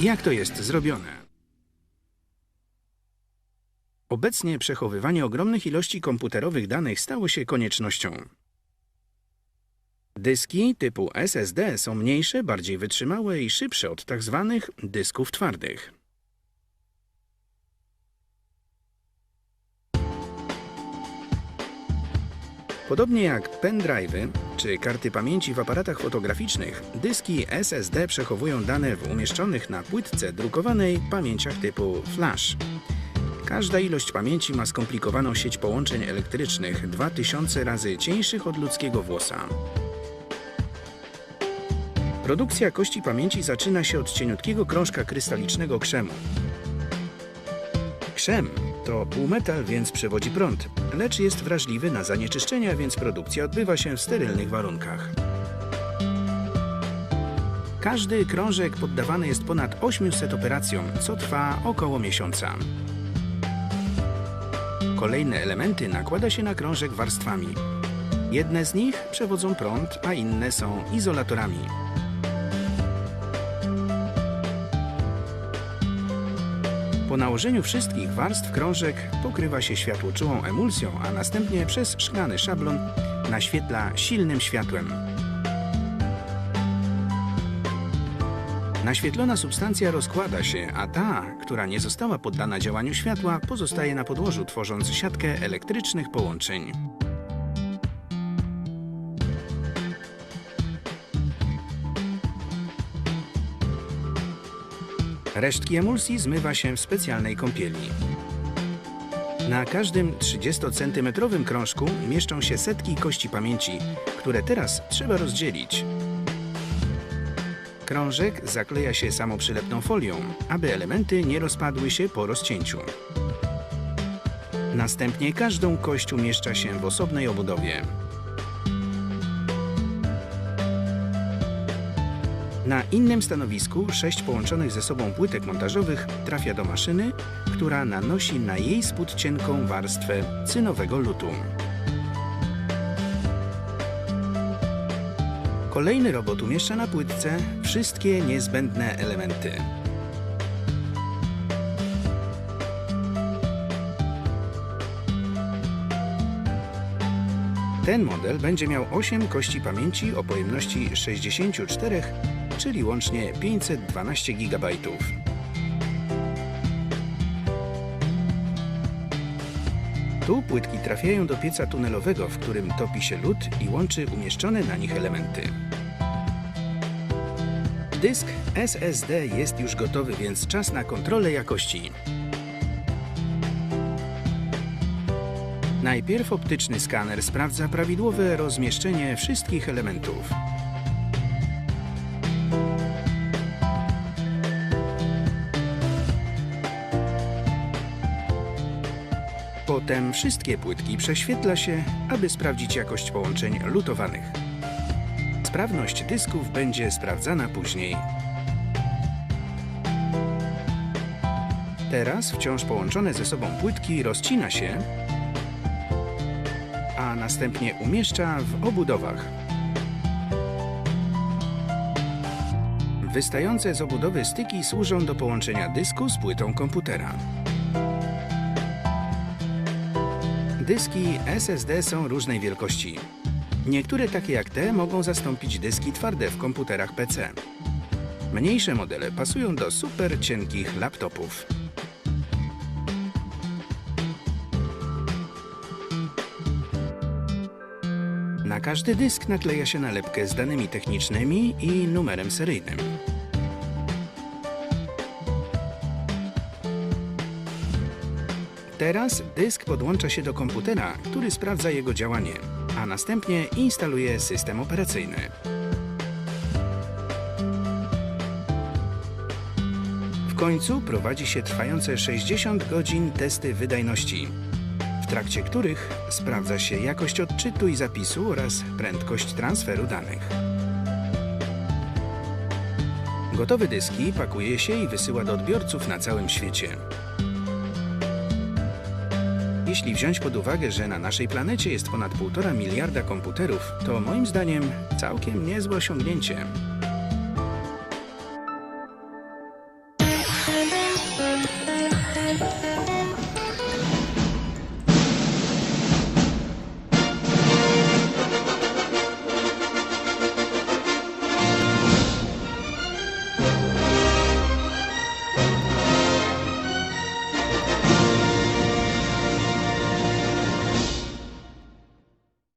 Jak to jest zrobione? Obecnie przechowywanie ogromnych ilości komputerowych danych stało się koniecznością. Dyski typu SSD są mniejsze, bardziej wytrzymałe i szybsze od tzw. dysków twardych. Podobnie jak pendrive'y czy karty pamięci w aparatach fotograficznych, dyski SSD przechowują dane w umieszczonych na płytce drukowanej pamięciach typu flash. Każda ilość pamięci ma skomplikowaną sieć połączeń elektrycznych 2000 razy cieńszych od ludzkiego włosa. Produkcja kości pamięci zaczyna się od cieniutkiego krążka krystalicznego krzemu. Krzem to półmetal, więc przewodzi prąd, lecz jest wrażliwy na zanieczyszczenia, więc produkcja odbywa się w sterylnych warunkach. Każdy krążek poddawany jest ponad 800 operacjom, co trwa około miesiąca. Kolejne elementy nakłada się na krążek warstwami. Jedne z nich przewodzą prąd, a inne są izolatorami. Po nałożeniu wszystkich warstw krążek pokrywa się światłoczułą emulsją, a następnie przez szklany szablon naświetla silnym światłem. Naświetlona substancja rozkłada się, a ta, która nie została poddana działaniu światła, pozostaje na podłożu, tworząc siatkę elektrycznych połączeń. Resztki emulsji zmywa się w specjalnej kąpieli. Na każdym 30-centymetrowym krążku mieszczą się setki kości pamięci, które teraz trzeba rozdzielić. Krążek zakleja się samoprzylepną folią, aby elementy nie rozpadły się po rozcięciu. Następnie każdą kość umieszcza się w osobnej obudowie. Na innym stanowisku sześć połączonych ze sobą płytek montażowych trafia do maszyny, która nanosi na jej spód cienką warstwę cynowego lutu. Kolejny robot umieszcza na płytce wszystkie niezbędne elementy. Ten model będzie miał 8 kości pamięci o pojemności 64, czyli łącznie 512 GB. Tu płytki trafiają do pieca tunelowego, w którym topi się lód i łączy umieszczone na nich elementy. Dysk SSD jest już gotowy, więc czas na kontrolę jakości. Najpierw optyczny skaner sprawdza prawidłowe rozmieszczenie wszystkich elementów. Potem wszystkie płytki prześwietla się, aby sprawdzić jakość połączeń lutowanych. Sprawność dysków będzie sprawdzana później. Teraz wciąż połączone ze sobą płytki rozcina się, a następnie umieszcza w obudowach. Wystające z obudowy styki służą do połączenia dysku z płytą komputera. Dyski SSD są różnej wielkości. Niektóre takie jak te mogą zastąpić dyski twarde w komputerach PC. Mniejsze modele pasują do super cienkich laptopów. Na każdy dysk nakleja się nalepkę z danymi technicznymi i numerem seryjnym. Teraz dysk podłącza się do komputera, który sprawdza jego działanie, a następnie instaluje system operacyjny. W końcu prowadzi się trwające 60 godzin testy wydajności, w trakcie których sprawdza się jakość odczytu i zapisu oraz prędkość transferu danych. Gotowe dyski pakuje się i wysyła do odbiorców na całym świecie. Jeśli wziąć pod uwagę, że na naszej planecie jest ponad 1,5 miliarda komputerów, to moim zdaniem całkiem niezłe osiągnięcie.